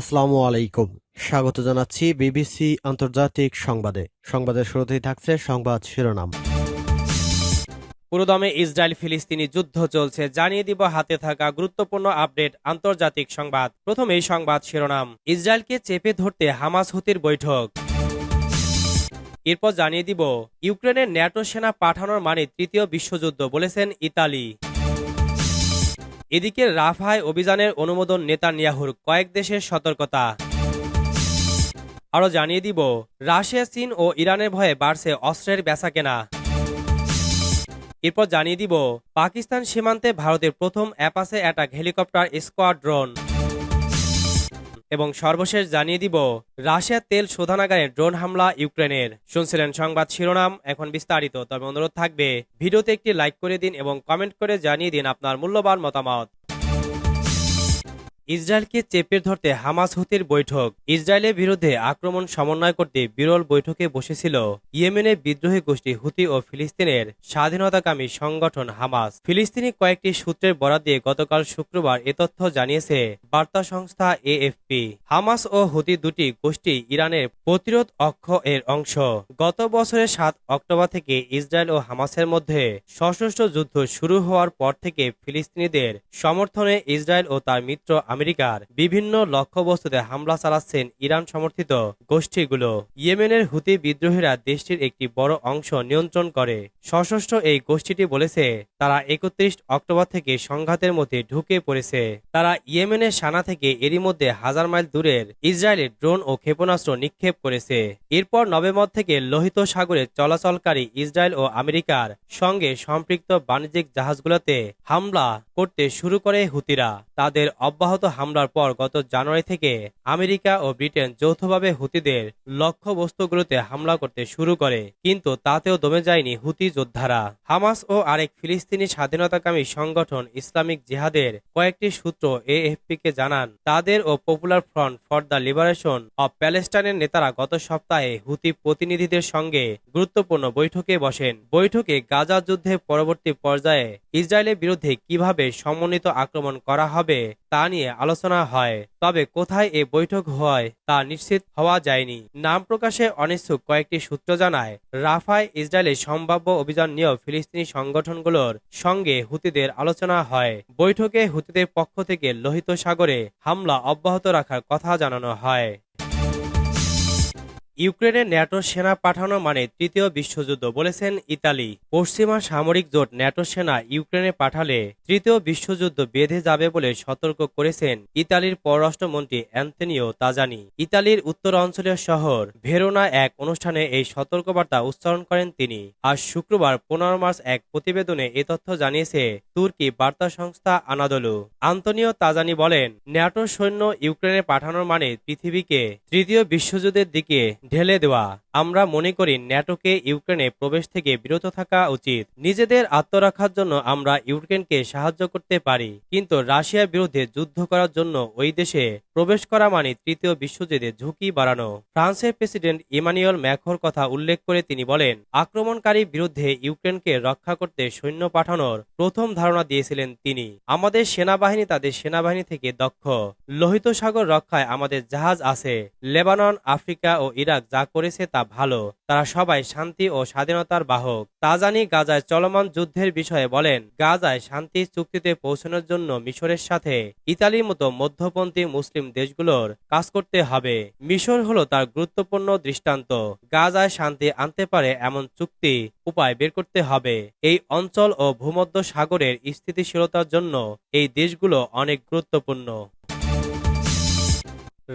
আসসালামু আলাইকুম। স্বাগত জানাচ্ছি বিবিসি আন্তর্জাতিক সংবাদে। সংবাদের শুরুতেই থাকছে সংবাদ শিরোনাম। পুরোদমে ইসরায়েল ফিলিস্তিনি যুদ্ধ চলছে। জানিয়ে দিব হাতে থাকা গুরুত্বপূর্ণ আপডেট আন্তর্জাতিক সংবাদ। প্রথমেই সংবাদ শিরোনাম। ইসরায়েলকে চেপে ধরতে হামাস হুতির বৈঠক। এরপর জানিয়ে দিব, ইউক্রেনের ন্যাটো সেনা পাঠানোর মানে তৃতীয় বিশ্বযুদ্ধ বলেছেন ইতালি। এদিকে রাফায় অভিযানের অনুমোদন নেতানিয়াহুর কয়েক দেশের সতর্কতা। আরও জানিয়ে দিব, রাশিয়া, চীন ও ইরানের ভয়ে বাড়ছে অস্ত্রের বেচা কেনা এরপর জানিয়ে দিব, পাকিস্তান সীমান্তে ভারতের প্রথম অ্যাপাসে অ্যাটাক হেলিকপ্টার স্কোয়াড্রন। এবং সর্বশেষ জানিয়ে দিব, রাশিয়ার তেল শোধনাগারে ড্রোন হামলা ইউক্রেনের। শুনছিলেন সংবাদ শিরোনাম, এখন বিস্তারিত। তবে অনুরোধ থাকবে, ভিডিওতে একটি লাইক করে দিন এবং কমেন্ট করে জানিয়ে দিন আপনার মূল্যবান মতামত। ইসরায়েলকে চেপে ধরতে হামাস হুতির বৈঠক। ইসরায়েলের বিরুদ্ধে আক্রমণ সমন্বয় করতে বিরল বৈঠকে বসেছিল ইয়েমেনের বিদ্রোহী গোষ্ঠী হুতি ও ফিলিস্তিনের স্বাধীনতাকামী সংগঠন হামাস। ফিলিস্তিনি কয়েকটি সূত্রের বরাদ দিয়ে গতকাল শুক্রবার এ তথ্য জানিয়েছে বার্তা সংস্থা এএফপি। হামাস ও হুতি দুটি গোষ্ঠী ইরানের প্রতিরোধ অক্ষ এর অংশ। গত বছরের সাত অক্টোবর থেকে ইসরায়েল ও হামাসের মধ্যে সশস্ত্র যুদ্ধ শুরু হওয়ার পর থেকে ফিলিস্তিনিদের সমর্থনে ইসরায়েল ও তার মিত্র আমেরিকার বিভিন্ন লক্ষ্যবস্তুতে হামলা চালাচ্ছেন ইরান সমর্থিত গোষ্ঠীগুলো। ইয়েমেনের হুতি বিদ্রোহীরা দেশটির একটি বড় অংশ নিয়ন্ত্রণ করে। সশস্ত্র এই গোষ্ঠীটি বলেছে, তারা একত্রিশ অক্টোবর থেকে সংঘাতের মধ্যে ঢুকে পড়েছে। তারা ইয়েমেনের সানা থেকে এরই মধ্যে হাজার মাইল দূরের ইসরায়েলের ড্রোন ও ক্ষেপণাস্ত্র নিক্ষেপ করেছে। এরপর নভেম্বর থেকে লোহিত সাগরে চলাচলকারী ইসরায়েল ও আমেরিকার সঙ্গে সম্পৃক্ত বাণিজ্যিক জাহাজগুলোতে হামলা করতে শুরু করে হুতিরা। তাদের অব্যাহত হামলার পর গত জানুয়ারি থেকে আমেরিকা ও ব্রিটেন যৌথভাবে হুতিদের লক্ষ্যবস্তুগুলোতে হামলা করতে শুরু করে, কিন্তু তাতেও দমে যায়নি হুতি যোদ্ধারা। হামাস ও আরেক ফিলিস্তিনি স্বাধীনতাকামী সংগঠন ইসলামিক জিহাদের কয়েকটি সূত্র এএফপিকে জানান, তাদের ও popular front for the liberation of প্যালেস্টাইনের নেতারা গত সপ্তাহে হুতি প্রতিনিধিদের সঙ্গে গুরুত্বপূর্ণ বৈঠকে বসেন। বৈঠকে গাজা যুদ্ধের পরবর্তী পর্যায়ে ইসরায়েলের বিরুদ্ধে কীভাবে সমন্বিত আক্রমণ করা হবে তা নিয়ে আলোচনা হয়। তবে কোথায় এ বৈঠক হয় তা নিশ্চিত হওয়া যায়নি। নাম প্রকাশে অনিচ্ছুক কয়েকটি সূত্র জানায়, রাফায় ইসরায়েলের সম্ভাব্য অভিযান নিয়েও ফিলিস্তিনি সংগঠনগুলোর সঙ্গে হুতিদের আলোচনা হয়। বৈঠকে হুতিদের পক্ষ থেকে লোহিত সাগরে হামলা অব্যাহত রাখার কথা জানানো হয়। ইউক্রেনে ন্যাটো সেনা পাঠানো মানে তৃতীয় বিশ্বযুদ্ধ বলেছেন ইতালি। পশ্চিমা সামরিক জোট ন্যাটো সেনা ইউক্রেনে পাঠালে তৃতীয় বিশ্বযুদ্ধ বেঁধে যাবে বলে সতর্ক করেছেন ইতালির পররাষ্ট্রমন্ত্রী অ্যান্থনিও তাজানি। ইতালির উত্তর অঞ্চলীয় শহর ভেরোনা এক অনুষ্ঠানে এই সতর্কবার্তা উচ্চারণ করেন তিনি। আজ শুক্রবার পনেরো মার্চ এক প্রতিবেদনে এ তথ্য জানিয়েছে তুর্কি বার্তা সংস্থা আনাদলু। আন্তনিও তাজানি বলেন, ন্যাটো সৈন্য ইউক্রেনে পাঠানোর মানে পৃথিবীকে তৃতীয় বিশ্বযুদ্ধের দিকে ঢেলে দেওয়া। আমরা মনে করি ন্যাটোকে ইউক্রেনে প্রবেশ থেকে বিরত থাকা উচিত। নিজেদের আত্মরক্ষার জন্য আমরা ইউক্রেনকে সাহায্য করতে পারি। কিন্তু রাশিয়ার বিরুদ্ধে যুদ্ধ করার জন্য ওই দেশে প্রবেশ করা মানে তৃতীয় বিশ্বযুদ্ধে ঝুঁকি বাড়ানো। ফ্রান্সের প্রেসিডেন্ট ইমানুয়েল ম্যাখোর কথা উল্লেখ করে তিনি বলেন আক্রমণকারী বিরুদ্ধে ইউক্রেনকে রক্ষা করতে সৈন্য পাঠানোর প্রথম ধারণা দিয়েছিলেন তিনি। আমাদের সেনাবাহিনী তাদের সেনাবাহিনী থেকে দক্ষ। লোহিত সাগর রক্ষায় আমাদের জাহাজ আছে। লেবানন, আফ্রিকা ও ইরাক যা করেছে তা ভালো। তারা সবাই শান্তি ও স্বাধীনতার বাহক। তাজানি গাজায় চলমান যুদ্ধের বিষয়ে বলেন, গাজায় শান্তি চুক্তিতে পৌঁছানোর জন্য মিশরের সাথে ইতালির মতো মধ্যপন্থী মুসলিম দেশগুলোর কাজ করতে হবে। মিশর হলো তার গুরুত্বপূর্ণ দৃষ্টান্ত। গাজায় শান্তি আনতে পারে এমন চুক্তি উপায় বের করতে হবে। এই অঞ্চল ও ভূমধ্য সাগরের স্থিতিশীলতার জন্য এই দেশগুলো অনেক গুরুত্বপূর্ণ।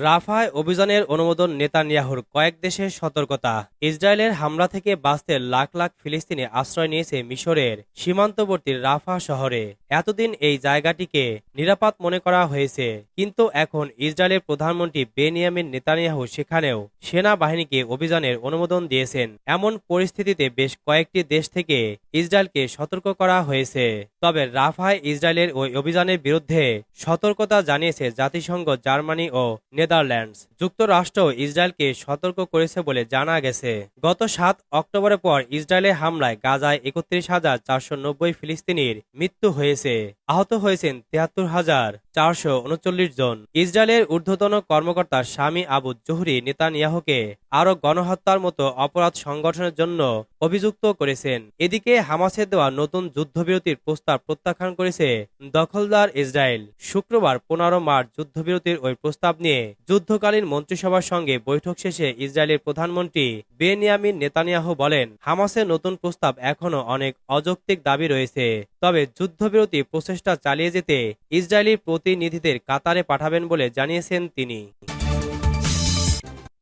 রাফায় অভিযানের অনুমোদন নেতানিয়াহুর কয়েক দেশের সতর্কতা। ইসরায়েলের হামলা থেকে বাঁচতে লাখ লাখ ফিলিস্তিনি আশ্রয় নিয়েছে মিশরের সীমান্তবর্তী রাফা শহরে। এতদিন এই জায়গাটিকে নিরাপদ মনে করা হয়েছে, কিন্তু এখন ইসরায়েলের প্রধানমন্ত্রী বেনিয়ামিন নেতানিয়াহু সেখানেও সেনাবাহিনীকে অভিযানের অনুমোদন দিয়েছেন। এমন পরিস্থিতিতে বেশ কয়েকটি দেশ থেকে ইসরায়েলকে সতর্ক করা হয়েছে। তবে রাফায় ইসরায়েলের ওই অভিযানের বিরুদ্ধে সতর্কতা জানিয়েছে জাতিসংঘ জার্মানি ও নেদারল্যান্ডস। যুক্তরাষ্ট্র ইসরায়েলকে সতর্ক করেছে বলে জানা গেছে। গত সাত অক্টোবরের পর ইসরায়েলের হামলায় গাজায় একত্রিশ হাজার চারশো নব্বই ফিলিস্তিনির মৃত্যু হয়েছে। আহত হয়েছেন তিয়াত্তর হাজার চারশো উনচল্লিশ জন। ইসরায়েলের ঊর্ধ্বতন কর্মকর্তা স্বামী আবু জহুরি নেতানিয়াহুকে আরও গণহত্যার মতো অপরাধ সংগঠনের জন্য অভিযুক্ত করেছেন। এদিকে হামাসের দেওয়া নতুন যুদ্ধবিরতির প্রস্তাব প্রত্যাখ্যান করেছে দখলদার ইসরায়েল। শুক্রবার পনেরো মার্চ যুদ্ধবিরতির ওই প্রস্তাব নিয়ে যুদ্ধকালীন মন্ত্রিসভার সঙ্গে বৈঠক শেষে ইসরায়েলের প্রধানমন্ত্রী বেনিয়ামিন নেতানিয়াহু বলেন হামাসের নতুন প্রস্তাব এখনও অনেক অযৌক্তিক দাবি রয়েছে। তবে যুদ্ধবিরতি প্রচেষ্টা চালিয়ে যেতে ইসরায়েলি প্রতিনিধিদের কাতারে পাঠাবেন বলে জানিয়েছেন তিনি।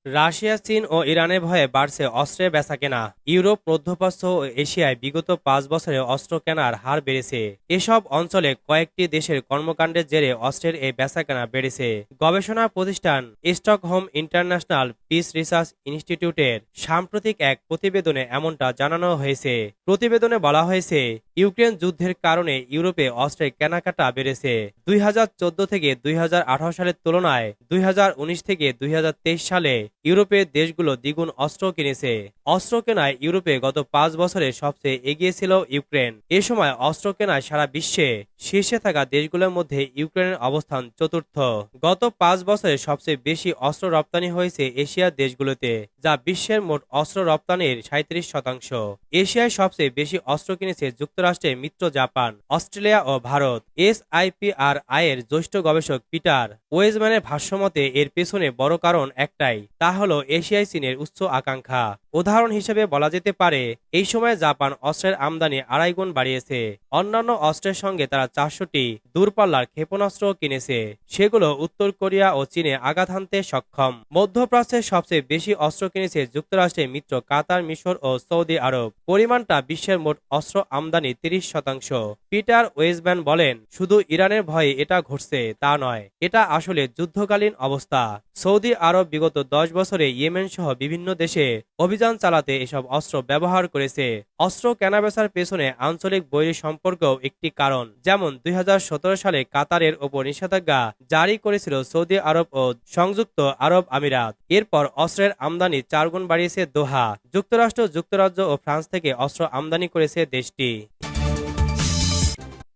রাশিয়া, চীন ও ইরানের ভয়ে বাড়ছে অস্ত্রের বেচাকেনা। ইউরোপ, মধ্যপ্রাচ্য ও এশিয়ায় বিগত পাঁচ বছরে অস্ত্র কেনার হার বেড়েছে। এসব অঞ্চলে কয়েকটি দেশের কর্মকাণ্ডের জেরে অস্ত্রের এই বেচাকেনা বেড়েছে। গবেষণা প্রতিষ্ঠান স্টকহোম ইন্টারন্যাশনাল পিস রিসার্চ ইনস্টিটিউটের সাম্প্রতিক এক প্রতিবেদনে এমনটা জানানো হয়েছে। প্রতিবেদনে বলা হয়েছে ইউক্রেন যুদ্ধের কারণে ইউরোপে অস্ত্রের কেনাকাটা বেড়েছে। দুই হাজার চোদ্দ থেকে দুই হাজার আঠারো সালের তুলনায় দুই হাজার উনিশ থেকে দুই হাজার তেইশ সালে ইউরোপের দেশগুলো দ্বিগুণ অস্ত্র কিনেছে। অস্ত্র কেনায় ইউরোপে গত পাঁচ বছরে সবচেয়ে এগিয়ে ছিল ইউক্রেন। এ সময় অস্ত্র কেনায় সারা বিশ্বে শীর্ষে থাকা দেশগুলোর মধ্যে ইউক্রেনের অবস্থান চতুর্থ। গত পাঁচ বছরে সবচেয়ে বেশি অস্ত্র রপ্তানি হয়েছে এশিয়ার দেশগুলোতে, যা বিশ্বের মোট অস্ত্র রপ্তানির সাঁত্রিশ শতাংশ। এশিয়ায় সবচেয়ে বেশি অস্ত্র কিনেছে যুক্তরাষ্ট্রের মিত্র জাপান, অস্ট্রেলিয়া ও ভারত। এস আইপিআর আয়ের জ্যেষ্ঠ গবেষক পিটার ওয়েজম্যানের ভাষ্যমতে এর পেছনে বড় কারণ একটাই, তা হল এশিয়ায় চীনের উচ্চ আকাঙ্ক্ষা। উদাহরণ হিসেবে বলা যেতে পারে, এই সময় জাপান অস্ত্রের আমদানি আড়াই গুণ বাড়িয়েছে। অন্যান্য অস্ত্রের সঙ্গে তারা চারশোটি দূরপাল্লার ক্ষেপণাস্ত্র কিনেছে। সেগুলো উত্তর কোরিয়া ও চীনে আঘাত হানতে সক্ষম। মধ্যপ্রাচ্যের সবচেয়ে বেশি অস্ত্র কিনেছে যুক্তরাষ্ট্রের মিত্র কাতার, মিশর ও সৌদি আরব। পরিমাণটা বিশ্বের মোট অস্ত্র আমদানি তিরিশ শতাংশ। পিটার ওয়েজম্যান বলেন, শুধু ইরানের ভয়ে এটা ঘটছে, তা নয়। এটা আসলে যুদ্ধকালীন অবস্থা। সৌদি আরব বিগত দশ বছরে ইয়েমেন সহ বিভিন্ন দেশে অভিযান চালাতে এসব অস্ত্র ব্যবহার করেছে। অস্ত্র কেনাবেচার পেছনে আঞ্চলিক বৈরী সম্পর্কও একটি কারণ, যেমন দুই হাজার সতেরো সালে কাতারের ওপর নিষেধাজ্ঞা জারি করেছিল সৌদি আরব ও সংযুক্ত আরব আমিরাত। এরপর অস্ত্রের আমদানি চারগুণ বাড়িয়েছে দোহা। যুক্তরাষ্ট্র, যুক্তরাজ্য ও ফ্রান্স থেকে অস্ত্র আমদানি করেছে দেশটি।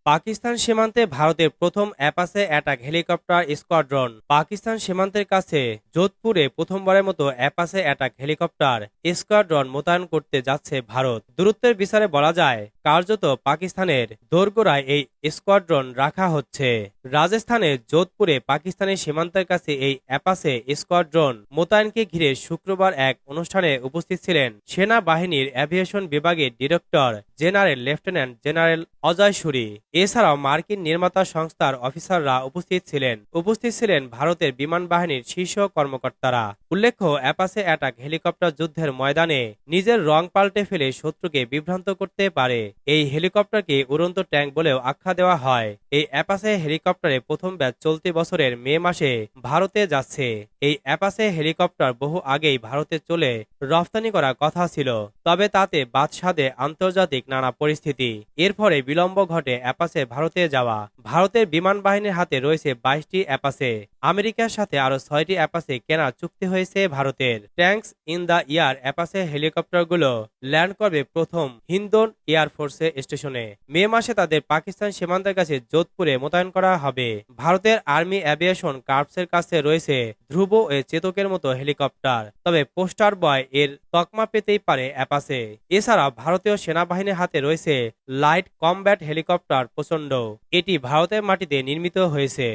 পাকিস্তান সীমান্তে ভারতের প্রথম Apache attack helicopter squadron. Pakistan সীমান্তের কাছে যোধপুরে প্রথমবারের মতো অ্যাপাসে অ্যাটাক হেলিকপ্টার স্কোয়াড্রন মোতায়েন করতে যাচ্ছে ভারত। দূরত্বের বিচারে বলা যায়, কার্যত পাকিস্তানের দোরগোড়ায় এই স্কোয়াড্রন রাখা হচ্ছে। রাজস্থানের যোধপুরে পাকিস্তানের সীমান্তের কাছে এই অ্যাপাসে স্কোয়াড্রন মোতায়েনকে ঘিরে শুক্রবার এক অনুষ্ঠানে উপস্থিত ছিলেন সেনাবাহিনীর অ্যাভিয়েশন বিভাগের director general lieutenant general Ajay Suri. এছাড়াও মার্কিন নির্মাতা সংস্থার অফিসাররা উপস্থিত ছিলেন। উপস্থিত ছিলেন ভারতের বিমান বাহিনীর শীর্ষ কর্মকর্তারা। উল্লেখ্য অ্যাপাসে অ্যাটাক হেলিকপ্টার যুদ্ধের ময়দানে নিজের রং পাল্টে ফেলে শত্রুকে বিভ্রান্ত করতে পারে। এই হেলিকপ্টারকে উড়ন্ত ট্যাঙ্ক বলেও আখ্যা দেওয়া হয়। এই অ্যাপাসে হেলিকপ্টারে প্রথম ব্যাচ চলতি বছরের মে মাসে ভারতে যাচ্ছে। এই অ্যাপাসে হেলিকপ্টার বহু আগেই ভারতে চলে রফতানি করার কথা ছিল, তবে তাতে বাদশাদে আন্তর্জাতিক নানা পরিস্থিতি। এর ফলে বিলম্ব ঘটে অ্যাপাসে ভারতে যাওয়া। ভারতের বিমান বাহিনীর হাতে রয়েছে বাইশটি অ্যাপাসে আমেরিকার সাথে আরও ছয়টি অ্যাপাসে কেনার চুক্তি হয়েছে ভারতের। Tanks in the year Apache হেলিকপ্টারগুলো land করবে প্রথম হিন্দন এয়ারফোর্সে স্টেশনে। মে মাসে তাদের পাকিস্তান সীমান্তের কাছে যোধপুরে মোতায়েন করা হবে। ভারতের আর্মি অ্যাভিয়েশন কার্পসের কাছে রয়েছে ধ্রুব ও চেতকের মতো হেলিকপ্টার, তবে পোস্টার বয় এর তকমা পেতেই পারে অ্যাপাসে এছাড়া ভারতীয় সেনাবাহিনীর হাতে রয়েছে লাইট কমব্যাট হেলিকপ্টার প্রচণ্ড এটি ভারতের মাটিতে নির্মিত হয়েছে।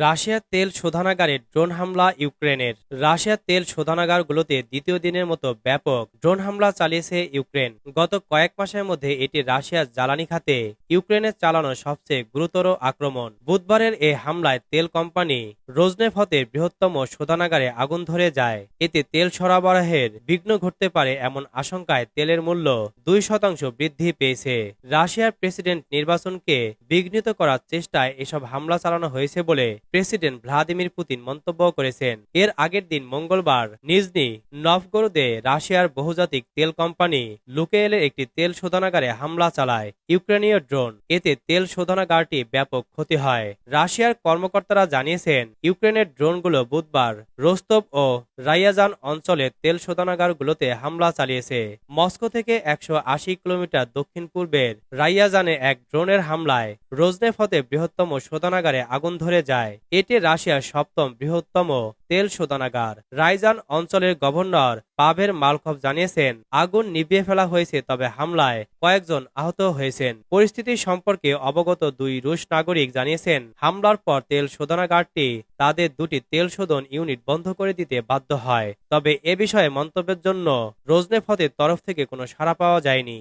রাশিয়ার তেল শোধনাগারে ড্রোন হামলা ইউক্রেনের। রাশিয়ার তেল শোধনাগারগুলোতে দ্বিতীয় দিনের মতো ব্যাপক ড্রোন হামলা চালিয়েছে ইউক্রেন। গত কয়েক মাসের মধ্যে এটি রাশিয়ার জ্বালানি খাতে ইউক্রেনের চালানো সবচেয়ে গুরুতর আক্রমণ। বুধবারের এই হামলায় তেল কোম্পানি রোজনেফতের বৃহত্তম শোধনাগারে আগুন ধরে যায়। এতে তেল সরবরাহের বিঘ্ন ঘটতে পারে এমন আশঙ্কায় তেলের মূল্য দুই শতাংশ বৃদ্ধি পেয়েছে। রাশিয়ার প্রেসিডেন্ট নির্বাচনকে বিঘ্নিত করার চেষ্টায় এসব হামলা চালানো হয়েছে বলে প্রেসিডেন্ট ভ্লাদিমির পুতিন মন্তব্য করেছেন। এর আগের দিন মঙ্গলবার নিজনি নভগরোদে রাশিয়ার বহুজাতিক তেল কোম্পানি লুকেয়েলের একটি তেল শোধনাগারে হামলা চালায় ইউক্রেনীয় ড্রোন। এতে তেল শোধনাগারটি ব্যাপক ক্ষতি হয়। রাশিয়ার কর্মকর্তারা জানিয়েছেন, ইউক্রেনের ড্রোনগুলো বুধবার রোস্তব ও রাইয়াজান অঞ্চলে তেল শোধনাগারগুলোতে হামলা চালিয়েছে। মস্কো থেকে একশো আশি কিলোমিটার দক্ষিণ পূর্বের রাইয়াজানে এক ড্রোনের হামলায় রোজনেফতে বৃহত্তম শোধনাগারে আগুন ধরে যায়। এটি রাশিয়ার সপ্তম বৃহত্তম তেল শোধনাগার। রাইজান অঞ্চলের গভর্নর পাভের মালকভ জানিয়েছেন, আগুন নিভিয়ে ফেলা হয়েছে তবে হামলায় কয়েকজন আহত হয়েছেন। পরিস্থিতি সম্পর্কে অবগত দুই রুশ নাগরিক জানিয়েছেন, হামলার পর তেল শোধনাগারটি তাদের দুটি তেল শোধন ইউনিট বন্ধ করে দিতে বাধ্য হয়। তবে এ বিষয়ে মন্তব্যের জন্য রোজনেফতের তরফ থেকে কোনো সাড়া পাওয়া যায়নি।